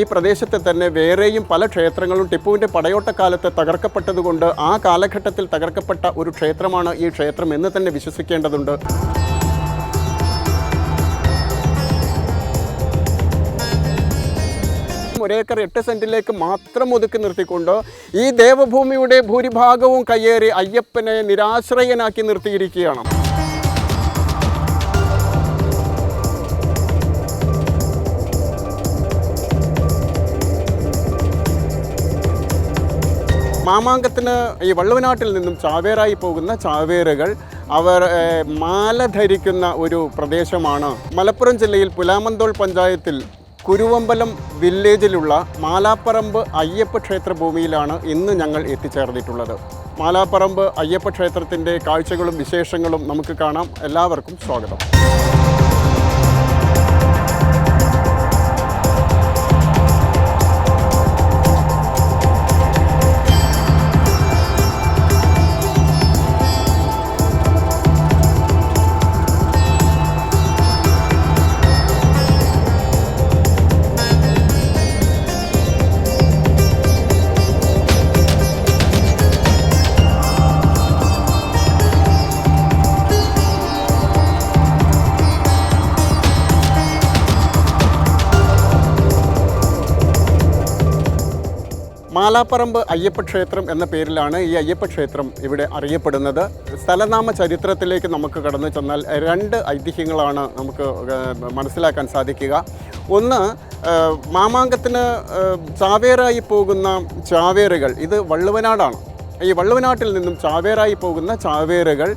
ഈ പ്രദേശത്തെ തന്നെ വേറെയും പല ക്ഷേത്രങ്ങളും ടിപ്പുവിന്റെ പടയോട്ടക്കാലത്ത് തകർക്കപ്പെട്ടതുകൊണ്ട് ആ കാലഘട്ടത്തിൽ തകർക്കപ്പെട്ട ഒരു ക്ഷേത്രമാണ് ഈ ക്ഷേത്രം എന്ന് തന്നെ വിശ്വസിക്കേണ്ടതുണ്ട്. ഒരേക്കർ എട്ട് സെന്റിലേക്ക് മാത്രം ഒതുക്കി നിർത്തിക്കൊണ്ട് ഈ ദേവഭൂമിയുടെ ഭൂരിഭാഗവും കയ്യേറി അയ്യപ്പനെ നിരാശ്രയനാക്കി നിർത്തിയിരിക്കുകയാണ്. മാമാങ്കത്തിന് ഈ വള്ളുവനാട്ടിൽ നിന്നും ചാവേറായി പോകുന്ന ചാവേറുകൾ അവർ മാല ധരിക്കുന്ന ഒരു പ്രദേശമാണ്. മലപ്പുറം ജില്ലയിൽ പുലാമന്തോൾ പഞ്ചായത്തിൽ കുരുവമ്പലം വില്ലേജിലുള്ള മാലാപ്പറമ്പ് അയ്യപ്പ ക്ഷേത്ര ഭൂമിയിലാണ് ഇന്ന് ഞങ്ങൾ എത്തിച്ചേർന്നിട്ടുള്ളത്. മാലാപ്പറമ്പ് അയ്യപ്പ ക്ഷേത്രത്തിന്റെ കാഴ്ചകളും വിശേഷങ്ങളും നമുക്ക് കാണാം. എല്ലാവർക്കും സ്വാഗതം. മാലാപ്പറമ്പ് അയ്യപ്പ ക്ഷേത്രം എന്ന പേരിലാണ് ഈ അയ്യപ്പ ക്ഷേത്രം ഇവിടെ അറിയപ്പെടുന്നത്. സ്ഥലനാമ ചരിത്രത്തിലേക്ക് നമുക്ക് കടന്നു ചെന്നാൽ രണ്ട് ഐതിഹ്യങ്ങളാണ് നമുക്ക് മനസ്സിലാക്കാൻ സാധിക്കുക. ഒന്ന് മാമാങ്കത്തിന് ചാവേറായി പോകുന്ന ചാവേറുകൾ. ഇത് വള്ളുവനാടാണ്. ഈ വള്ളുവനാട്ടിൽ നിന്നും ചാവേറായി പോകുന്ന ചാവേറുകൾ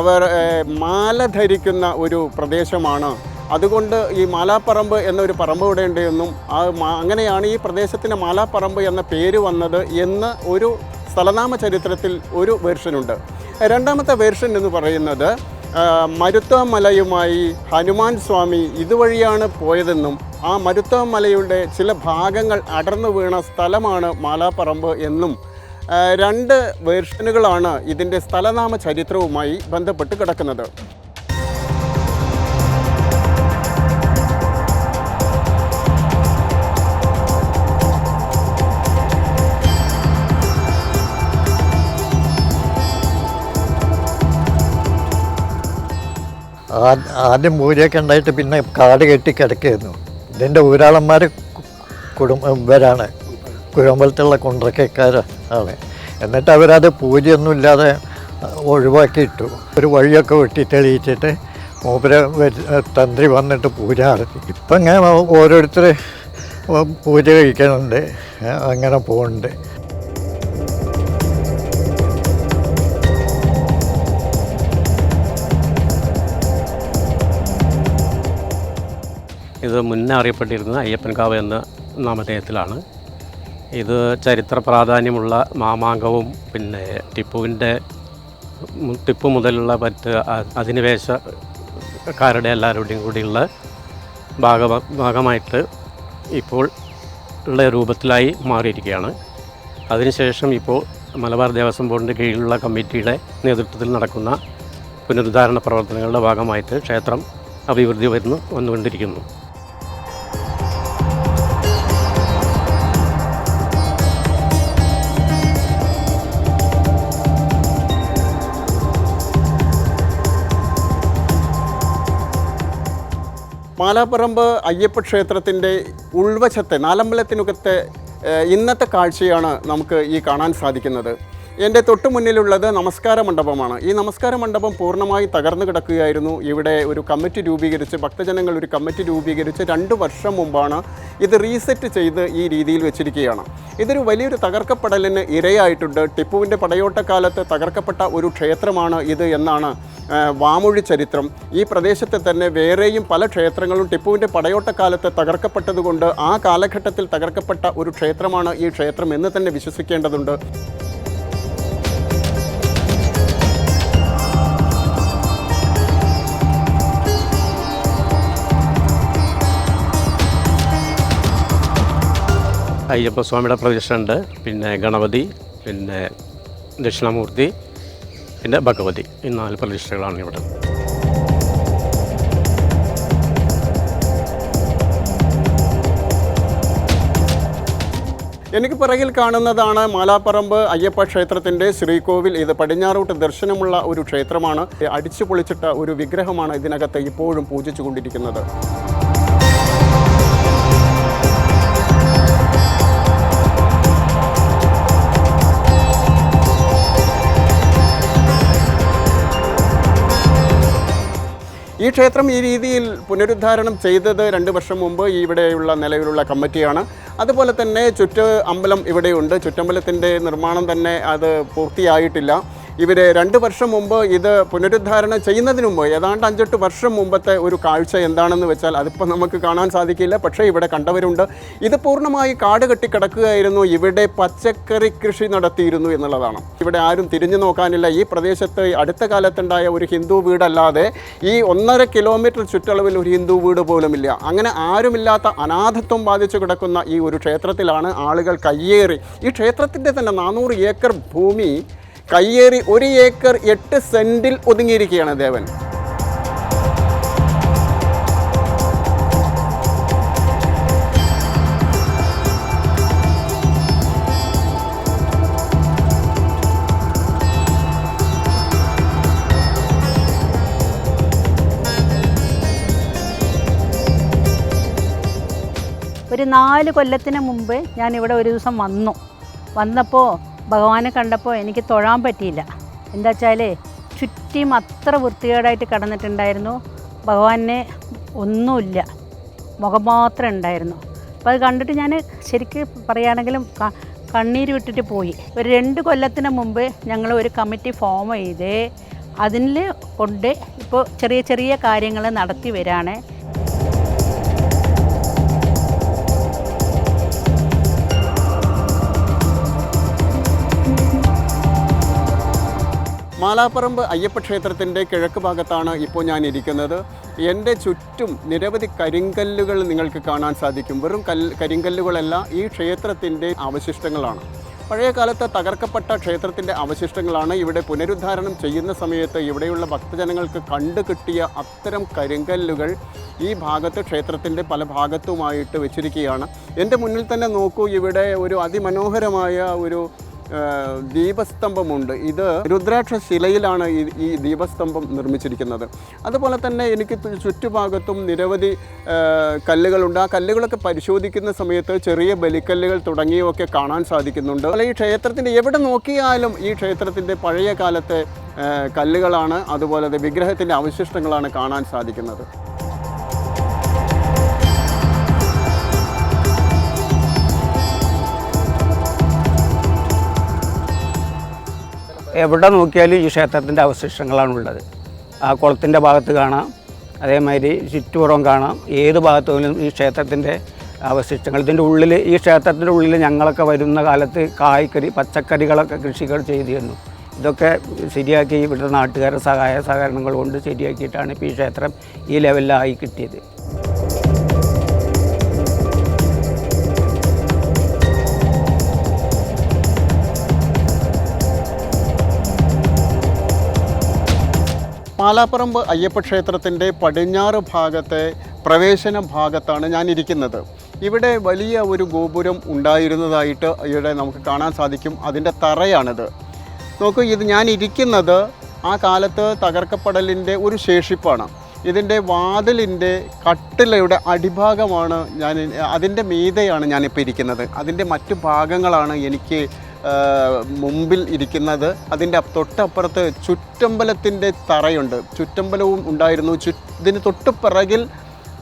അവർ മാല ധരിക്കുന്ന ഒരു പ്രദേശമാണ് അതുകൊണ്ട് ഈ മാലാപ്പറമ്പ് എന്നൊരു പറമ്പ് ഇവിടെ ഉണ്ടെന്നും ആ അങ്ങനെയാണ് ഈ പ്രദേശത്തിന് മാലാപ്പറമ്പ് എന്ന പേര് വന്നത് എന്ന് ഒരു സ്ഥലനാമ ചരിത്രത്തിൽ ഒരു വേർഷനുണ്ട്. രണ്ടാമത്തെ വേർഷൻ എന്ന് പറയുന്നത് മരുത്തമലയുമായി ഹനുമാൻ സ്വാമി ഇതുവഴിയാണ് പോയതെന്നും ആ മരുത്വമലയുടെ ചില ഭാഗങ്ങൾ അടർന്നു വീണ സ്ഥലമാണ് മാലാപ്പറമ്പ് എന്നും രണ്ട് വേർഷനുകളാണ് ഇതിന്റെ സ്ഥലനാമ ചരിത്രവുമായി ബന്ധപ്പെട്ട് കിടക്കുന്നത്. ആദ്യം പൂജയൊക്കെ ഉണ്ടായിട്ട് പിന്നെ കാട് കെട്ടി കിടക്കുകയായിരുന്നു. ഇതിന്റെ ഊരാളന്മാർ കുടുംബരാണ് കുഴമ്പലത്തുള്ള കുണ്ടറക്കാരാണ് എന്നിട്ട് അവരത് പൂജയൊന്നും ഇല്ലാതെ ഒഴിവാക്കിയിട്ടു ഒരു വഴിയൊക്കെ വെട്ടി തെളിയിച്ചിട്ട് മൂപ്പര് തന്ത്രി വന്നിട്ട് പൂജ നടത്തി. ഇപ്പം ഇങ്ങനെ ഓരോരുത്തർ പൂജ കഴിക്കുന്നുണ്ട് അങ്ങനെ പോകുന്നുണ്ട് ഇത് മുന്നേ അറിയപ്പെട്ടിരുന്നത് അയ്യപ്പൻകാവ് എന്ന നാമധേയത്തിലാണ്. ഇത് ചരിത്ര പ്രാധാന്യമുള്ള മാമാങ്കവും പിന്നെ ടിപ്പുവിന്റെ ടിപ്പു മുതലുള്ള മറ്റ് അധിനിവേശക്കാരുടെ എല്ലാവരുടെയും കൂടിയുള്ള ഭാഗ ഭാഗമായിട്ട് ഇപ്പോൾ ഉള്ള രൂപത്തിലായി മാറിയിരിക്കുകയാണ്. അതിനുശേഷം ഇപ്പോൾ മലബാർ ദേവസ്വം ബോർഡിന്റെ കീഴിലുള്ള കമ്മിറ്റിയുടെ നേതൃത്വത്തിൽ നടക്കുന്ന പുനരുദ്ധാരണ പ്രവർത്തനങ്ങളുടെ ഭാഗമായിട്ട് ക്ഷേത്രം അഭിവൃദ്ധി വരുന്നു വന്നുകൊണ്ടിരിക്കുന്നു. മാലാപ്പറമ്പ് അയ്യപ്പ ക്ഷേത്രത്തിന്റെ ഉൾവശത്തെ നാലമ്പലത്തിനുകത്തെ ഇന്നത്തെ കാഴ്ചയാണ് നമുക്ക് ഈ കാണാൻ സാധിക്കുന്നത്. എന്റെ തൊട്ടു മുന്നിലുള്ളത് നമസ്കാര മണ്ഡപമാണ്. ഈ നമസ്കാര മണ്ഡപം പൂർണമായി തകർന്നു കിടക്കുകയായിരുന്നു. ഇവിടെ ഒരു കമ്മിറ്റി രൂപീകരിച്ച് ഭക്തജനങ്ങൾ ഒരു കമ്മിറ്റി രൂപീകരിച്ച് രണ്ട് വർഷം മുമ്പാണ് ഇത് റീസെറ്റ് ചെയ്ത് ഈ രീതിയിൽ വെച്ചിരിക്കുകയാണ്. ഇതൊരു വലിയൊരു തകർക്കപ്പെടലിന് ഇരയായിട്ടുണ്ട്. ടിപ്പുവിന്റെ പടയോട്ടക്കാലത്ത് തകർക്കപ്പെട്ട ഒരു ക്ഷേത്രമാണ് ഇത് എന്നാണ് വാമൊഴി ചരിത്രം. ഈ പ്രദേശത്തെ തന്നെ വേറെയും പല ക്ഷേത്രങ്ങളും ടിപ്പുവിന്റെ പടയോട്ടക്കാലത്ത് തകർക്കപ്പെട്ടതുകൊണ്ട് ആ കാലഘട്ടത്തിൽ തകർക്കപ്പെട്ട ഒരു ക്ഷേത്രമാണ് ഈ ക്ഷേത്രം എന്ന് തന്നെ വിശ്വസിക്കേണ്ടതുണ്ട്. അയ്യപ്പസ്വാമിയുടെ പ്രതിഷ്ഠയുണ്ട് പിന്നെ ഗണപതി പിന്നെ ദക്ഷിണാമൂർത്തി പിന്നെ ഭഗവതി. ഈ നാല് പ്രതിഷ്ഠകളാണ് ഇവിടെ. എനിക്ക് പിറകിൽ കാണുന്നതാണ് മാലാപ്പറമ്പ് അയ്യപ്പ ക്ഷേത്രത്തിന്റെ ശ്രീകോവിൽ. ഇത് പടിഞ്ഞാറോട്ട് ദർശനമുള്ള ഒരു ക്ഷേത്രമാണ്. അടിച്ചു പൊളിച്ചിട്ട ഒരു വിഗ്രഹമാണ് ഇതിനകത്ത് ഇപ്പോഴും പൂജിച്ചു ഈ ക്ഷേത്രം ഈ രീതിയിൽ പുനരുദ്ധാരണം ചെയ്തത് രണ്ട് വർഷം മുമ്പ് ഇവിടെയുള്ള നിലവിലുള്ള കമ്മിറ്റിയാണ്. അതുപോലെ തന്നെ ചുറ്റ് അമ്പലം ഇവിടെയുണ്ട്. ചുറ്റമ്പലത്തിന്റെ നിർമ്മാണം തന്നെ അത് പൂർത്തിയായിട്ടില്ല. ഇവർ രണ്ട് വർഷം മുമ്പ് ഇത് പുനരുദ്ധാരണം ചെയ്യുന്നതിന് മുമ്പ് ഏതാണ്ട് അഞ്ചെട്ട് വർഷം മുമ്പത്തെ ഒരു കാഴ്ച എന്താണെന്ന് വെച്ചാൽ അതിപ്പോൾ നമുക്ക് കാണാൻ സാധിക്കില്ല. പക്ഷേ ഇവിടെ കണ്ടവരുണ്ട്. ഇത് പൂർണമായി കാട് കെട്ടിക്കിടക്കുകയായിരുന്നു. ഇവിടെ പച്ചക്കറി കൃഷി നടത്തിയിരുന്നു എന്നുള്ളതാണ്. ഇവിടെ ആരും തിരിഞ്ഞു നോക്കാനില്ല. ഈ പ്രദേശത്ത് അടുത്ത കാലത്തുണ്ടായ ഒരു ഹിന്ദു വീടല്ലാതെ ഈ ഒന്നര കിലോമീറ്റർ ചുറ്റളവിൽ ഒരു ഹിന്ദു വീട് പോലുമില്ല. അങ്ങനെ ആരുമില്ലാത്ത അനാഥത്വം ബാധിച്ചു കിടക്കുന്ന ഈ ഒരു ക്ഷേത്രത്തിലാണ് ആളുകൾ കയ്യേറി. ഈ ക്ഷേത്രത്തിന്റെ തന്നെ നാനൂറ് ഏക്കർ ഭൂമി കയ്യേറി ഒരു ഏക്കർ എട്ട് സെന്റിൽ ഒതുങ്ങിയിരിക്കുകയാണ് ദേവൻ. ഒരു നാല് കൊല്ലത്തിന് മുമ്പ് ഞാൻ ഇവിടെ ഒരു ദിവസം വന്നു. വന്നപ്പോൾ ഭഗവാനെ കണ്ടപ്പോൾ എനിക്ക് തൊഴാൻ പറ്റിയില്ല. എന്താ വെച്ചാൽ ചുറ്റിയും അത്ര വൃത്തികേടായിട്ട് കിടന്നിട്ടുണ്ടായിരുന്നു. ഭഗവാനെ ഒന്നുമില്ല. മുഖം മാത്രം ഉണ്ടായിരുന്നു. അപ്പോൾ അത് കണ്ടിട്ട് ഞാൻ ശരിക്കും പറയുകയാണെങ്കിലും കണ്ണീര് വിട്ടിട്ട് പോയി. ഒരു രണ്ട് കൊല്ലത്തിന് മുമ്പ് ഞങ്ങൾ ഒരു കമ്മിറ്റി ഫോം ചെയ്ത് അതിൽ കൊണ്ട് ഇപ്പോൾ ചെറിയ ചെറിയ കാര്യങ്ങൾ നടത്തി വരാണ്. മാലാപ്പറമ്പ് അയ്യപ്പ ക്ഷേത്രത്തിന്റെ കിഴക്ക് ഭാഗത്താണ് ഇപ്പോൾ ഞാൻ ഇരിക്കുന്നത് എന്റെ ചുറ്റും നിരവധി കരിങ്കല്ലുകൾ നിങ്ങൾക്ക് കാണാൻ സാധിക്കും. വെറും കല്ല് കരിങ്കല്ലുകളല്ല ഈ ക്ഷേത്രത്തിന്റെ അവശിഷ്ടങ്ങളാണ്. പഴയ കാലത്ത് തകർക്കപ്പെട്ട ക്ഷേത്രത്തിന്റെ അവശിഷ്ടങ്ങളാണ് ഇവിടെ പുനരുദ്ധാരണം ചെയ്യുന്ന സമയത്ത് ഇവിടെയുള്ള ഭക്തജനങ്ങൾക്ക് കണ്ടു കിട്ടിയ അത്തരം കരിങ്കല്ലുകൾ ഈ ഭാഗത്ത് ക്ഷേത്രത്തിന്റെ പല ഭാഗത്തുമായിട്ട് വെച്ചിരിക്കുകയാണ്. എന്റെ മുന്നിൽ തന്നെ നോക്കൂ ഇവിടെ ഒരു അതിമനോഹരമായ ഒരു ദീപസ്തംഭമുണ്ട്. ഇത് രുദ്രാക്ഷ ശിലയിലാണ് ഈ ദീപസ്തംഭം നിർമ്മിച്ചിരിക്കുന്നത്. അതുപോലെ തന്നെ എനിക്ക് ചുറ്റുഭാഗത്തും നിരവധി കല്ലുകളുണ്ട്. ആ കല്ലുകളൊക്കെ പരിശോധിക്കുന്ന സമയത്ത് ചെറിയ ബലിക്കല്ലുകൾ തുടങ്ങിയവയൊക്കെ കാണാൻ സാധിക്കുന്നുണ്ട്. അല്ല ഈ ക്ഷേത്രത്തിന്റെ എവിടെ നോക്കിയാലും ഈ ക്ഷേത്രത്തിന്റെ പഴയ കാലത്തെ കല്ലുകളാണ്. അതുപോലെ വിഗ്രഹത്തിന്റെ അവശിഷ്ടങ്ങളാണ് കാണാൻ സാധിക്കുന്നത്. എവിടെ നോക്കിയാലും ഈ ക്ഷേത്രത്തിന്റെ അവശിഷ്ടങ്ങളാണ് ഉള്ളത് ആ കുളത്തിന്റെ ഭാഗത്ത് കാണാം അതേമാതിരി ചുറ്റുപുറം കാണാം. ഏത് ഭാഗത്ത് ഈ ക്ഷേത്രത്തിന്റെ അവശിഷ്ടങ്ങൾ ഇതിന്റെ ഉള്ളിൽ ഈ ക്ഷേത്രത്തിന്റെ ഉള്ളിൽ ഞങ്ങളൊക്കെ വരുന്ന കാലത്ത് കായ്ക്കറി പച്ചക്കറികളൊക്കെ കൃഷികൾ ചെയ്തിരുന്നു. ഇതൊക്കെ ശരിയാക്കി ഇവിടുത്തെ നാട്ടുകാരുടെ സഹായ സഹകരണങ്ങൾ കൊണ്ട് ശരിയാക്കിയിട്ടാണ് ഇപ്പോൾ ഈ ക്ഷേത്രം ഈ ലെവലിലായി കിട്ടിയത്. പാലാപ്പറമ്പ് അയ്യപ്പ ക്ഷേത്രത്തിന്റെ പടിഞ്ഞാറ് ഭാഗത്തെ പ്രവേശന ഭാഗത്താണ് ഞാൻ ഇരിക്കുന്നത് ഇവിടെ വലിയ ഒരു ഗോപുരം ഉണ്ടായിരുന്നതായിട്ട് ഇവിടെ നമുക്ക് കാണാൻ സാധിക്കും. അതിന്റെ തറയാണിത്. നോക്കൂ ഇത് ഞാൻ ഇരിക്കുന്നത് ആ കാലത്ത് തകർക്കപ്പെടലിന്റെ ഒരു ശേഷിപ്പാണ്. ഇതിന്റെ വാതിലിന്റെ കട്ടിലയുടെ അടിഭാഗമാണ് ഞാൻ അതിന്റെ മീതെയാണ് ഞാനിപ്പോൾ ഇരിക്കുന്നത്. അതിന്റെ മറ്റു ഭാഗങ്ങളാണ് എനിക്ക് മുമ്പിൽ ഇരിക്കുന്നത് അതിന്റെ തൊട്ടപ്പുറത്ത് ചുറ്റമ്പലത്തിന്റെ തറയുണ്ട്. ചുറ്റമ്പലവും ഉണ്ടായിരുന്നു. ചു ഇതിന് തൊട്ട് പിറകിൽ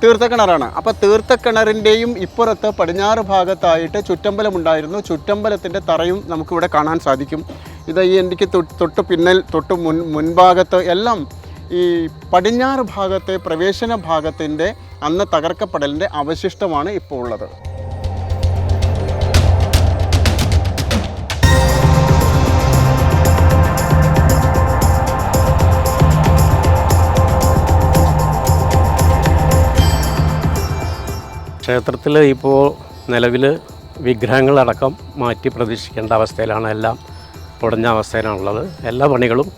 തീർത്ഥക്കിണറാണ്. അപ്പോൾ തീർത്ഥക്കിണറിന്റെയും ഇപ്പുറത്ത് പടിഞ്ഞാറ് ഭാഗത്തായിട്ട് ചുറ്റമ്പലം ഉണ്ടായിരുന്നു. ചുറ്റമ്പലത്തിന്റെ തറയും നമുക്കിവിടെ കാണാൻ സാധിക്കും. ഇത് ഈ എനിക്ക് തൊട്ട് പിന്നിൽ തൊട്ട് മുൻ മുൻഭാഗത്ത് എല്ലാം ഈ പടിഞ്ഞാറ് ഭാഗത്തെ പ്രവേശന ഭാഗത്തിന്റെ അന്ന് തകർക്കപ്പെടലിന്റെ അവശിഷ്ടമാണ് ഇപ്പോൾ ഉള്ളത്. ക്ഷേത്രത്തിൽ ഇപ്പോൾ നിലവിൽ വിഗ്രഹങ്ങളടക്കം മാറ്റി പ്രതീക്ഷിക്കേണ്ട അവസ്ഥയിലാണ് എല്ലാം ഉടഞ്ഞ അവസ്ഥയിലാണുള്ളത്. എല്ലാ പണികളും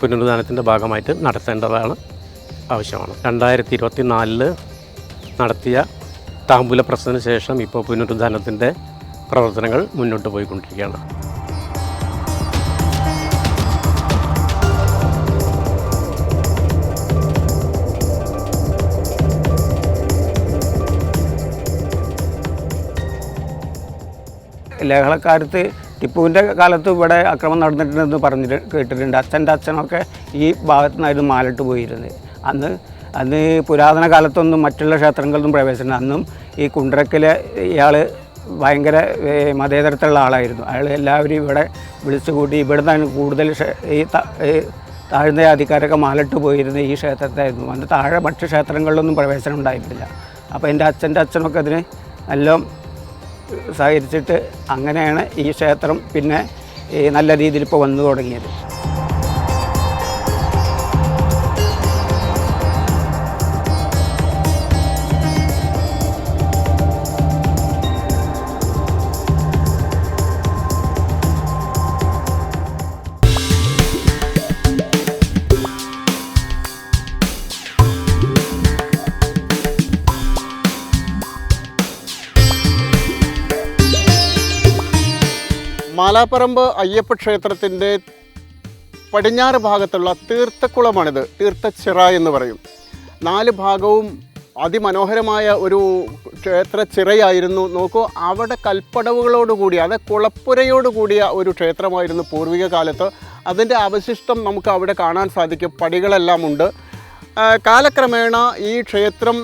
പുനരുദ്ധാനത്തിന്റെ ഭാഗമായിട്ട് നടത്തേണ്ടതാണ് ആവശ്യമാണ്. രണ്ടായിരത്തി ഇരുപത്തി നാലിൽ നടത്തിയ താമ്പൂല പ്രശ്നത്തിന് ശേഷം ഇപ്പോൾ പുനരുദ്ധാനത്തിന്റെ പ്രവർത്തനങ്ങൾ മുന്നോട്ട് പോയിക്കൊണ്ടിരിക്കുകയാണ്. ലഹളക്കാലത്ത് ടിപ്പുവിന്റെ കാലത്ത് ഇവിടെ അക്രമം നടന്നിട്ടുണ്ടെന്ന് പറഞ്ഞിട്ട് കേട്ടിട്ടുണ്ട്. അച്ഛന്റെ അച്ഛനൊക്കെ ഈ ഭാഗത്തു നിന്നായിരുന്നു മാലിട്ട് പോയിരുന്നത്. അന്ന് അന്ന് പുരാതന കാലത്തൊന്നും മറ്റുള്ള ക്ഷേത്രങ്ങളൊന്നും പ്രവേശനം അന്നും ഈ കുണ്ടറക്കിലെ ഇയാൾ ഭയങ്കര മതേതരത്തിലുള്ള ആളായിരുന്നു. അയാൾ എല്ലാവരും ഇവിടെ വിളിച്ചുകൂട്ടി ഇവിടെ നിന്നാണ് കൂടുതൽ ഈ താഴ്ന്ന ജാതിക്കാരൊക്കെ മാലിട്ട് പോയിരുന്നത് ഈ ക്ഷേത്രത്തായിരുന്നു. അന്ന് താഴെ മറ്റു ക്ഷേത്രങ്ങളിലൊന്നും പ്രവേശനം ഉണ്ടായിരുന്നില്ല അപ്പോൾ എന്റെ അച്ഛന്റെ അച്ഛനൊക്കെ അതിന് നല്ല സഹകരിച്ചിട്ട് അങ്ങനെയാണ് ഈ ക്ഷേത്രം പിന്നെ നല്ല രീതിയിൽ ഇപ്പോൾ വന്നു തുടങ്ങിയത്. മാലാപ്പറമ്പ് അയ്യപ്പ ക്ഷേത്രത്തിന്റെ പടിഞ്ഞാറ് ഭാഗത്തുള്ള തീർത്ഥക്കുളമാണിത് തീർത്ഥച്ചിറ എന്ന് പറയും. നാല് ഭാഗവും അതിമനോഹരമായ ഒരു ക്ഷേത്ര ചിറയായിരുന്നു നോക്കൂ അവിടെ കൽപ്പടവുകളോടുകൂടി അത് കുളപ്പുരയോടുകൂടിയ ഒരു ക്ഷേത്രമായിരുന്നു പൂർവിക കാലത്ത്. അതിന്റെ അവശിഷ്ടം നമുക്ക് അവിടെ കാണാൻ സാധിക്കും. പടികളെല്ലാം ഉണ്ട്. കാലക്രമേണ ഈ ക്ഷേത്രം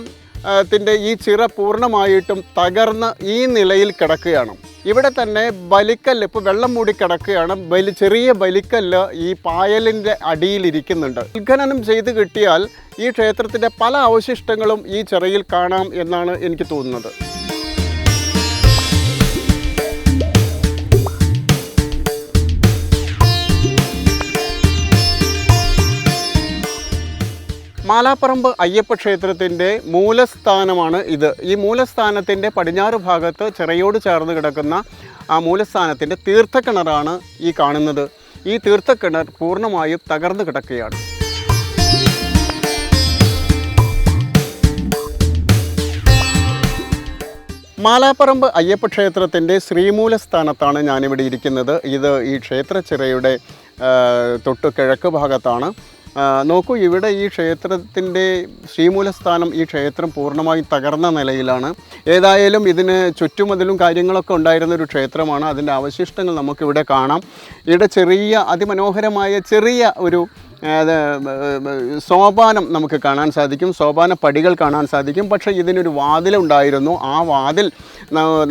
ത്തിന്റെ ഈ ചിറ പൂർണമായിട്ടും തകർന്ന് ഈ നിലയിൽ കിടക്കുകയാണ്. ഇവിടെ തന്നെ ബലിക്കല്ല് ഇപ്പോൾ വെള്ളം മൂടി കിടക്കുകയാണ്. ബലി ചെറിയ ബലിക്കല്ല് ഈ പായലിന്റെ അടിയിലിരിക്കുന്നുണ്ട് ഉത്ഖനനം ചെയ്ത് കിട്ടിയാൽ ഈ ക്ഷേത്രത്തിന്റെ പല അവശിഷ്ടങ്ങളും ഈ ചെറിയിൽ കാണാം എന്നാണ് എനിക്ക് തോന്നുന്നത്. മാലാപ്പറമ്പ് അയ്യപ്പ ക്ഷേത്രത്തിന്റെ മൂലസ്ഥാനമാണ് ഇത്. ഈ മൂലസ്ഥാനത്തിന്റെ പടിഞ്ഞാറ് ഭാഗത്ത് ചിറയോട് ചേർന്ന് കിടക്കുന്ന ആ മൂലസ്ഥാനത്തിന്റെ തീർത്ഥക്കിണറാണ് ഈ കാണുന്നത്. ഈ തീർത്ഥക്കിണർ പൂർണമായും തകർന്നു കിടക്കുകയാണ്. മാലാപ്പറമ്പ് അയ്യപ്പ ക്ഷേത്രത്തിന്റെ ശ്രീമൂലസ്ഥാനത്താണ് ഞാനിവിടെ ഇരിക്കുന്നത്. ഇത് ഈ ക്ഷേത്രച്ചിറയുടെ തൊട്ട് കിഴക്ക് ഭാഗത്താണ്. നോക്കൂ ഇവിടെ ഈ ക്ഷേത്രത്തിന്റെ ശ്രീമൂലസ്ഥാനം ഈ ക്ഷേത്രം പൂർണമായും തകർന്ന നിലയിലാണ്. ഏതായാലും ഇതിന് ചുറ്റുമതിലും കാര്യങ്ങളൊക്കെ ഉണ്ടായിരുന്ന ഒരു ക്ഷേത്രമാണ്. അതിന്റെ അവശിഷ്ടങ്ങൾ നമുക്കിവിടെ കാണാം. ഇവിടെ ചെറിയ അതിമനോഹരമായ ചെറിയ ഒരു സോപാനം നമുക്ക് കാണാൻ സാധിക്കും. സോപാന പടികൾ കാണാൻ സാധിക്കും. പക്ഷേ ഇതിനൊരു വാതിലുണ്ടായിരുന്നു. ആ വാതിൽ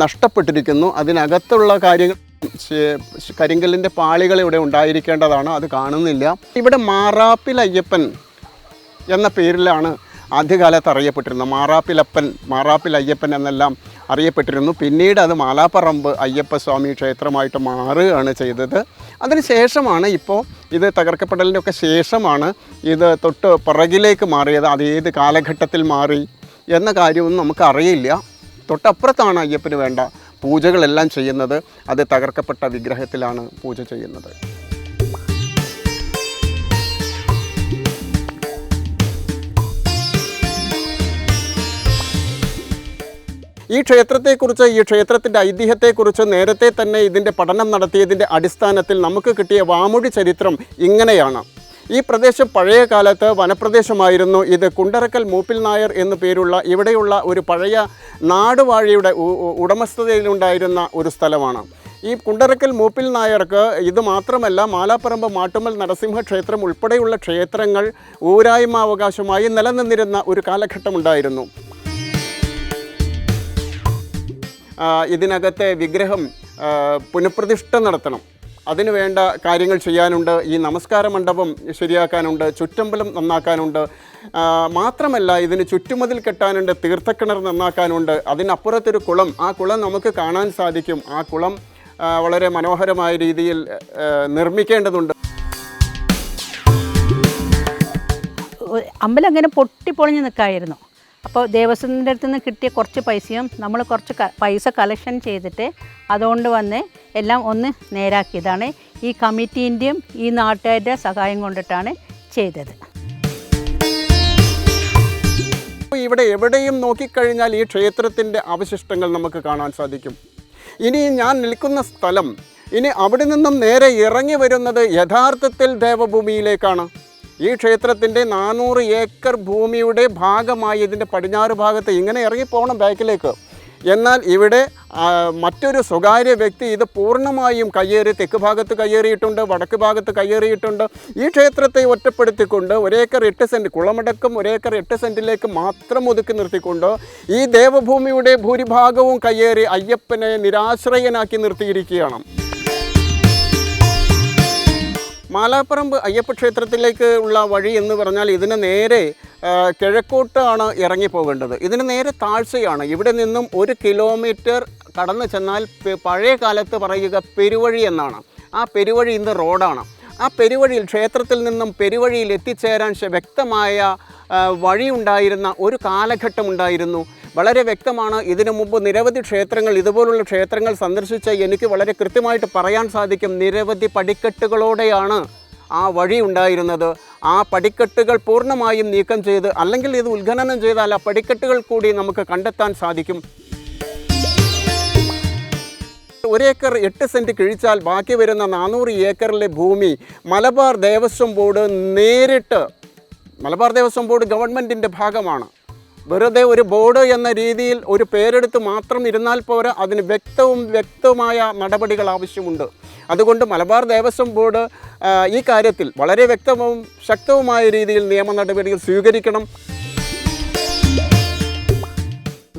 നഷ്ടപ്പെട്ടിരിക്കുന്നു. അതിനകത്തുള്ള കാര്യങ്ങൾ കരിങ്കല്ലിന്റെ പാളികൾ ഇവിടെ ഉണ്ടായിരിക്കേണ്ടതാണ്. അത് കാണുന്നില്ല. ഇവിടെ മാറാപ്പിൽ അയ്യപ്പൻ എന്ന പേരിലാണ് ആദ്യകാലത്ത് അറിയപ്പെട്ടിരുന്നത്. മാറാപ്പിലപ്പൻ മാറാപ്പിൽ അയ്യപ്പൻ എന്നെല്ലാം അറിയപ്പെട്ടിരുന്നു. പിന്നീട് അത് മാലാപ്പറമ്പ് അയ്യപ്പ സ്വാമി ക്ഷേത്രമായിട്ട് മാറുകയാണ് ചെയ്തത്. അതിന് ശേഷമാണ് ഇപ്പോൾ ഇത് തകർക്കപ്പെടലിന്റെ ഒക്കെ ശേഷമാണ് ഇത് തൊട്ട് പിറകിലേക്ക് മാറിയത്. അത് ഏത് കാലഘട്ടത്തിൽ മാറി എന്ന കാര്യമൊന്നും നമുക്കറിയില്ല തൊട്ടപ്പുറത്താണ് അയ്യപ്പന് വേണ്ട പൂജകളെല്ലാം ചെയ്യുന്നത് അത് തകർക്കപ്പെട്ട വിഗ്രഹത്തിലാണ് പൂജ ചെയ്യുന്നത്. ഈ ക്ഷേത്രത്തെക്കുറിച്ച് ഈ ക്ഷേത്രത്തിന്റെ ഐതിഹ്യത്തെക്കുറിച്ച് നേരത്തെ തന്നെ ഇതിന്റെ പഠനം നടത്തിയതിന്റെ അടിസ്ഥാനത്തിൽ നമുക്ക് കിട്ടിയ വാമൊഴി ചരിത്രം ഇങ്ങനെയാണ്. ഈ പ്രദേശം പഴയ കാലത്ത് വനപ്രദേശമായിരുന്നു. ഇത് കുണ്ടറക്കൽ മൂപ്പിൽ നായർ എന്നു പേരുള്ള ഇവിടെയുള്ള ഒരു പഴയ നാടുവാഴിയുടെ ഉടമസ്ഥതയിലുണ്ടായിരുന്ന ഒരു സ്ഥലമാണ്. ഈ കുണ്ടറക്കൽ മൂപ്പിൽ നായർക്ക് ഇത് മാത്രമല്ല മാലാപ്പറമ്പ് മാട്ടുമ്മൽ നരസിംഹ ക്ഷേത്രം ഉൾപ്പെടെയുള്ള ക്ഷേത്രങ്ങൾ ഊരായ്മാവകാശമായി നിലനിന്നിരുന്ന ഒരു കാലഘട്ടമുണ്ടായിരുന്നു. ഇതിനകത്തെ വിഗ്രഹം പുനഃപ്രതിഷ്ഠ നടത്തണം. അതിനു വേണ്ട കാര്യങ്ങൾ ചെയ്യാനുണ്ട് ഈ നമസ്കാര മണ്ഡപം ശരിയാക്കാനുണ്ട് ചുറ്റമ്പലം നന്നാക്കാനുണ്ട്. മാത്രമല്ല ഇതിന് ചുറ്റുമതിൽ കെട്ടാനുണ്ട് തീർത്ഥക്കിണർ നന്നാക്കാനുണ്ട്. അതിനപ്പുറത്തൊരു കുളം ആ കുളം നമുക്ക് കാണാൻ സാധിക്കും. ആ കുളം വളരെ മനോഹരമായ രീതിയിൽ നിർമ്മിക്കേണ്ടതുണ്ട്. അമ്പലം അങ്ങനെ പൊട്ടിപ്പൊളിഞ്ഞ് നിൽക്കായിരുന്നു. അപ്പോൾ ദേവസ്വത്തിന്റെ അടുത്ത് നിന്ന് കിട്ടിയ കുറച്ച് പൈസയും നമ്മൾ കുറച്ച് പൈസ കളക്ഷൻ ചെയ്തിട്ട് അതുകൊണ്ട് വന്ന് എല്ലാം ഒന്ന് നേരാക്കിയതാണ്. ഈ കമ്മിറ്റീന്റെയും ഈ നാട്ടുകാരുടെ സഹായം കൊണ്ടിട്ടാണ് ചെയ്തത്. ഇവിടെ എവിടെയും നോക്കിക്കഴിഞ്ഞാൽ ഈ ക്ഷേത്രത്തിന്റെ അവശിഷ്ടങ്ങൾ നമുക്ക് കാണാൻ സാധിക്കും. ഇനി ഞാൻ നിൽക്കുന്ന സ്ഥലം ഇനി അവിടെ നിന്നും നേരെ ഇറങ്ങി വരുന്നത് യഥാർത്ഥത്തിൽ ദേവഭൂമിയിലേക്കാണ്. ഈ ക്ഷേത്രത്തിന്റെ നാനൂറ് ഏക്കർ ഭൂമിയുടെ ഭാഗമായി ഇതിന്റെ പടിഞ്ഞാറ് ഭാഗത്ത് ഇങ്ങനെ ഇറങ്ങിപ്പോകണം ബാക്കിലേക്ക്. എന്നാൽ ഇവിടെ മറ്റൊരു സ്വകാര്യ വ്യക്തി ഇത് പൂർണമായും കയ്യേറി തെക്ക് ഭാഗത്ത് കയ്യേറിയിട്ടുണ്ട് വടക്ക് ഭാഗത്ത് കയ്യേറിയിട്ടുണ്ട്. ഈ ക്ഷേത്രത്തെ ഒറ്റപ്പെടുത്തിക്കൊണ്ട് ഒരേക്കർ എട്ട് സെന്റ് കുളമടക്കം ഒരേക്കർ എട്ട് സെന്റിലേക്ക് മാത്രം ഒതുക്കി നിർത്തിക്കൊണ്ട് ഈ ദേവഭൂമിയുടെ ഭൂരിഭാഗവും കയ്യേറി അയ്യപ്പനെ നിരാശ്രയനാക്കി നിർത്തിയിരിക്കുകയാണ്. മാലാപ്പറമ്പ് അയ്യപ്പ ക്ഷേത്രത്തിലേക്ക് ഉള്ള വഴി എന്ന് പറഞ്ഞാൽ ഇതിന് നേരെ കിഴക്കോട്ടാണ് ഇറങ്ങിപ്പോകേണ്ടത്. ഇതിന് നേരെ താഴ്ചയാണ്. ഇവിടെ നിന്നും ഒരു കിലോമീറ്റർ കടന്നു ചെന്നാൽ പഴയ കാലത്ത് പറയുക പെരുവഴി എന്നാണ്. ആ പെരുവഴി ഇന്ന് റോഡാണ്. ആ പെരുവഴിയിൽ ക്ഷേത്രത്തിൽ നിന്നും പെരുവഴിയിൽ എത്തിച്ചേരാൻ വ്യക്തമായ വഴി വഴിയുണ്ടായിരുന്ന ഒരു കാലഘട്ടം ഉണ്ടായിരുന്നു വളരെ വ്യക്തമാണ്. ഇതിനു മുമ്പ് നിരവധി ക്ഷേത്രങ്ങൾ ഇതുപോലുള്ള ക്ഷേത്രങ്ങൾ സന്ദർശിച്ച എനിക്ക് വളരെ കൃത്യമായിട്ട് പറയാൻ സാധിക്കും. നിരവധി പടിക്കെട്ടുകളോടെയാണ് ആ വഴി ഉണ്ടായിരുന്നത്. ആ പടിക്കെട്ടുകൾ പൂർണമായും നീക്കം ചെയ്ത് അല്ലെങ്കിൽ ഇത് ഉത്ഖനനം ചെയ്താൽ ആ പടിക്കെട്ടുകൾ കൂടി നമുക്ക് കണ്ടെത്താൻ സാധിക്കും. ഒരേക്കർ എട്ട് സെന്റ് കിഴിച്ചാൽ ബാക്കി വരുന്ന നാനൂറ് ഏക്കറിലെ ഭൂമി മലബാർ ദേവസ്വം ബോർഡ് നേരിട്ട് മലബാർ ദേവസ്വം ബോർഡ് ഗവൺമെന്റിന്റെ ഭാഗമാണ്. വെറുതെ ഒരു ബോർഡ് എന്ന രീതിയിൽ ഒരു പേരെടുത്ത് മാത്രം ഇരുന്നാൽ പോരാ. അതിന് വ്യക്തവും വ്യക്തവുമായ നടപടികൾ ആവശ്യമുണ്ട്. അതുകൊണ്ട് മലബാർ ദേവസ്വം ബോർഡ് ഈ കാര്യത്തിൽ വളരെ വ്യക്തവും ശക്തവുമായ രീതിയിൽ നിയമ നടപടികൾ സ്വീകരിക്കണം.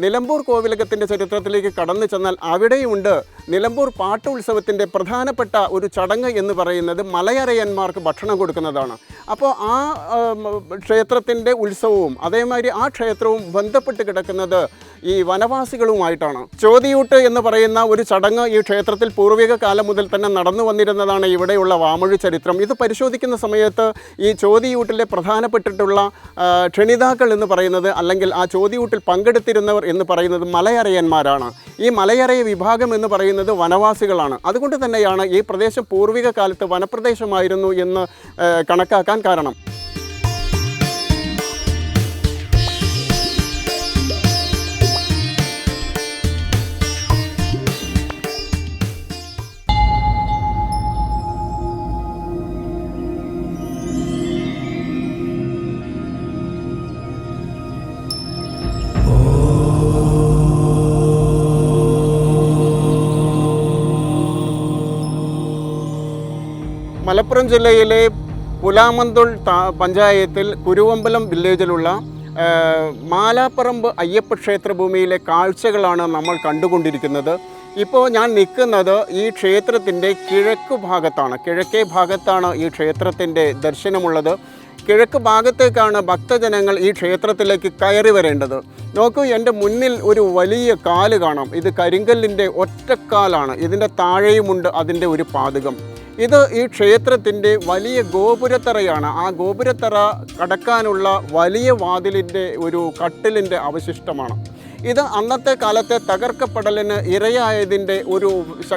നിലമ്പൂർ കോവിലകത്തിന്റെ ചരിത്രത്തിലേക്ക് കടന്നു ചെന്നാൽ അവിടെയുണ്ട് നിലമ്പൂർ പാട്ട് ഉത്സവത്തിന്റെ പ്രധാനപ്പെട്ട ഒരു ചടങ്ങ് എന്ന് പറയുന്നത് മലയറയന്മാർക്ക് ഭക്ഷണം കൊടുക്കുന്നതാണ്. അപ്പോൾ ആ ക്ഷേത്രത്തിന്റെ ഉത്സവവും അതേമാതിരി ആ ക്ഷേത്രവും ബന്ധപ്പെട്ട് കിടക്കുന്നത് ഈ വനവാസികളുമായിട്ടാണ്. ചോതിയൂട്ട് എന്ന് പറയുന്ന ഒരു ചടങ്ങ് ഈ ക്ഷേത്രത്തിൽ പൂർവിക കാലം മുതൽ തന്നെ നടന്നു വന്നിരുന്നതാണ് ഇവിടെയുള്ള വാമൊഴി ചരിത്രം. ഇത് പരിശോധിക്കുന്ന സമയത്ത് ഈ ചോതിയൂട്ടിലെ പ്രധാനപ്പെട്ടിട്ടുള്ള ക്ഷണിതാക്കൾ എന്ന് പറയുന്നത് അല്ലെങ്കിൽ ആ ചോതിയൂട്ടിൽ പങ്കെടുത്തിരുന്നവർ എന്ന് പറയുന്നത് മലയറയന്മാരാണ് ഈ മലയറയ വിഭാഗം എന്ന് പറയുന്നത് വനവാസികളാണ്. അതുകൊണ്ട് തന്നെയാണ് ഈ പ്രദേശം പൂർവിക കാലത്ത് വനപ്രദേശമായിരുന്നു എന്ന് കണക്കാക്കാൻ കാരണം. മലപ്പുറം ജില്ലയിലെ പുലാമന്തുൾ പഞ്ചായത്തിൽ കുരുവമ്പലം വില്ലേജിലുള്ള മാലാപ്പറമ്പ് അയ്യപ്പ ക്ഷേത്ര ഭൂമിയിലെ കാഴ്ചകളാണ് നമ്മൾ കണ്ടുകൊണ്ടിരിക്കുന്നത്. ഇപ്പോൾ ഞാൻ നിൽക്കുന്നത് ഈ ക്ഷേത്രത്തിന്റെ കിഴക്ക് ഭാഗത്താണ്. കിഴക്കേ ഭാഗത്താണ് ഈ ക്ഷേത്രത്തിന്റെ ദർശനമുള്ളത്. കിഴക്ക് ഭാഗത്തേക്കാണ് ഭക്തജനങ്ങൾ ഈ ക്ഷേത്രത്തിലേക്ക് കയറി വരേണ്ടത്. നോക്കൂ എന്റെ മുന്നിൽ ഒരു വലിയ കാൽ കാണാം. ഇത് കരിങ്കല്ലിന്റെ ഒറ്റക്കാലാണ്. ഇതിന്റെ താഴെയുമുണ്ട് അതിന്റെ ഒരു പാതകം ഇത് ഈ ക്ഷേത്രത്തിന്റെ വലിയ ഗോപുരത്തറയാണ്. ആ ഗോപുരത്തറ കടക്കാനുള്ള വലിയ വാതിലിന്റെ ഒരു കട്ടിലിന്റെ അവശിഷ്ടമാണ്. ഇത് അന്നത്തെ കാലത്തെ തകർക്കപ്പെടലിന് ഇരയായതിന്റെ ഒരു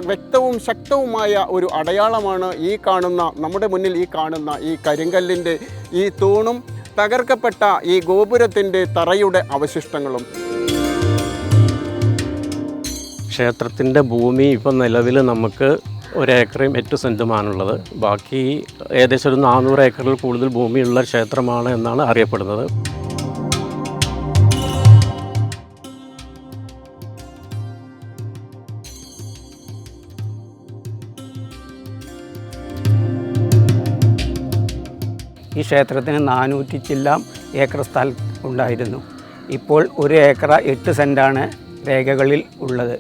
വ്യക്തവും ശക്തവുമായ ഒരു അടയാളമാണ് ഈ കാണുന്ന നമ്മുടെ മുന്നിൽ ഈ കാണുന്ന ഈ കരിങ്കല്ലിന്റെ ഈ തൂണും തകർക്കപ്പെട്ട ഈ ഗോപുരത്തിന്റെ തറയുടെ അവശിഷ്ടങ്ങളും. ക്ഷേത്രത്തിന്റെ ഭൂമി ഇപ്പം നിലവിൽ നമുക്ക് ഒരേക്കറും എട്ട് സെന്റുമാണുള്ളത് ബാക്കി ഏകദേശം ഒരു നാനൂറ് ഏക്കറിൽ കൂടുതൽ ഭൂമിയുള്ള ക്ഷേത്രമാണ് എന്നാണ് അറിയപ്പെടുന്നത്. ഈ ക്ഷേത്രത്തിന് നാനൂറ്റി ചില്ലാം ഏക്കർ സ്ഥലം ഉണ്ടായിരുന്നു. ഇപ്പോൾ ഒരു ഏക്കറ എട്ട് സെന്റാണ് രേഖകളിൽ ഉള്ളത്.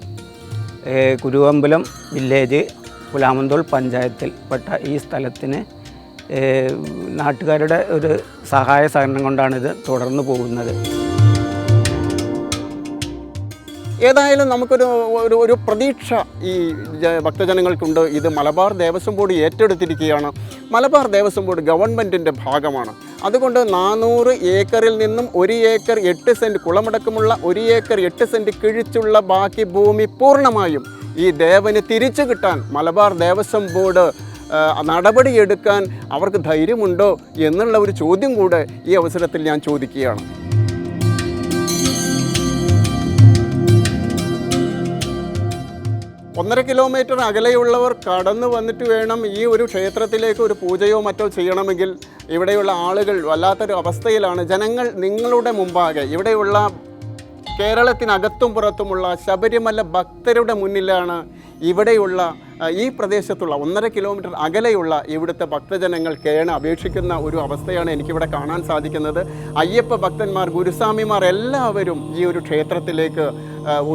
കുരുവമ്പലം വില്ലേജ് പുലാമന്തോൾ പഞ്ചായത്തിൽ പെട്ട ഈ സ്ഥലത്തിന് നാട്ടുകാരുടെ ഒരു സഹായ സഹകരണം കൊണ്ടാണ് ഇത് തുടർന്നു പോകുന്നത്. ഏതായാലും നമുക്കൊരു ഒരു ഒരു പ്രതീക്ഷ ഈ ഭക്തജനങ്ങൾക്കുണ്ട്. ഇത് മലബാർ ദേവസ്വം ബോർഡ് ഏറ്റെടുത്തിരിക്കുകയാണ്. മലബാർ ദേവസ്വം ബോർഡ് ഗവൺമെന്റിന്റെ ഭാഗമാണ്. അതുകൊണ്ട് നാനൂറ് ഏക്കറിൽ നിന്നും ഒരു ഏക്കർ എട്ട് സെന്റ് കുളമടക്കമുള്ള ഒരു ഏക്കർ എട്ട് സെന്റ് കിഴിച്ചുള്ള ബാക്കി ഭൂമി പൂർണമായും ഈ ദേവന് തിരിച്ചു കിട്ടാൻ മലബാർ ദേവസ്വം ബോർഡ് നടപടിയെടുക്കാൻ അവർക്ക് ധൈര്യമുണ്ടോ എന്നുള്ള ഒരു ചോദ്യം കൂടെ ഈ അവസരത്തിൽ ഞാൻ ചോദിക്കുകയാണ്. ഒന്നര കിലോമീറ്റർ അകലെയുള്ളവർ കടന്നു വന്നിട്ട് വേണം ഈ ഒരു ക്ഷേത്രത്തിലേക്ക് ഒരു പൂജയോ മറ്റോ ചെയ്യണമെങ്കിൽ. ഇവിടെയുള്ള ആളുകൾ വല്ലാത്തൊരു അവസ്ഥയിലാണ്. ജനങ്ങൾ നിങ്ങളുടെ മുമ്പാകെ. ഇവിടെയുള്ള കേരളത്തിനകത്തും പുറത്തുമുള്ള ശബരിമല ഭക്തരുടെ മുന്നിലാണ് ഇവിടെയുള്ള ഈ പ്രദേശത്തുള്ള ഒന്നര കിലോമീറ്റർ അകലെയുള്ള ഇവിടുത്തെ ഭക്തജനങ്ങൾ കേണ അപേക്ഷിക്കുന്ന ഒരു അവസ്ഥയാണ് എനിക്കിവിടെ കാണാൻ സാധിക്കുന്നത്. അയ്യപ്പ ഭക്തന്മാർ ഗുരുസ്വാമിമാർ എല്ലാവരും ഈ ഒരു ക്ഷേത്രത്തിലേക്ക്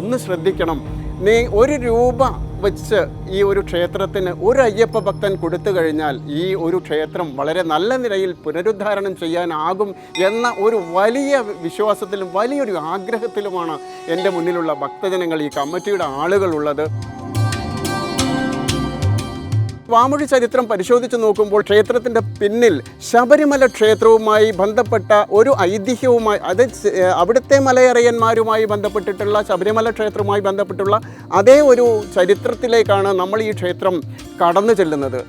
ഒന്ന് ശ്രദ്ധിക്കണം. നീ ഒരു രൂപ വെച്ച് ഈ ഒരു ക്ഷേത്രത്തിന് ഒരു അയ്യപ്പ ഭക്തൻ കൊടുത്തു കഴിഞ്ഞാൽ ഈ ഒരു ക്ഷേത്രം വളരെ നല്ല നിലയിൽ പുനരുദ്ധാരണം ചെയ്യാനാകും എന്ന ഒരു വലിയ വിശ്വാസത്തിലും വലിയൊരു ആഗ്രഹത്തിലുമാണ് എന്റെ മുന്നിലുള്ള ഭക്തജനങ്ങൾ ഈ കമ്മിറ്റിയുടെ ആളുകളുള്ളത് വാമൊഴി ചരിത്രം പരിശോധിച്ച് നോക്കുമ്പോൾ ക്ഷേത്രത്തിന്റെ പിന്നിൽ ശബരിമല ക്ഷേത്രവുമായി ബന്ധപ്പെട്ട ഒരു ഐതിഹ്യവുമായി അത് അവിടുത്തെ മലയറിയന്മാരുമായി ബന്ധപ്പെട്ടിട്ടുള്ള ശബരിമല ക്ഷേത്രവുമായി ബന്ധപ്പെട്ടുള്ള അതേ ഒരു ചരിത്രത്തിലേക്കാണ് നമ്മൾ ഈ ക്ഷേത്രം കടന്നു ചെല്ലുന്നത്.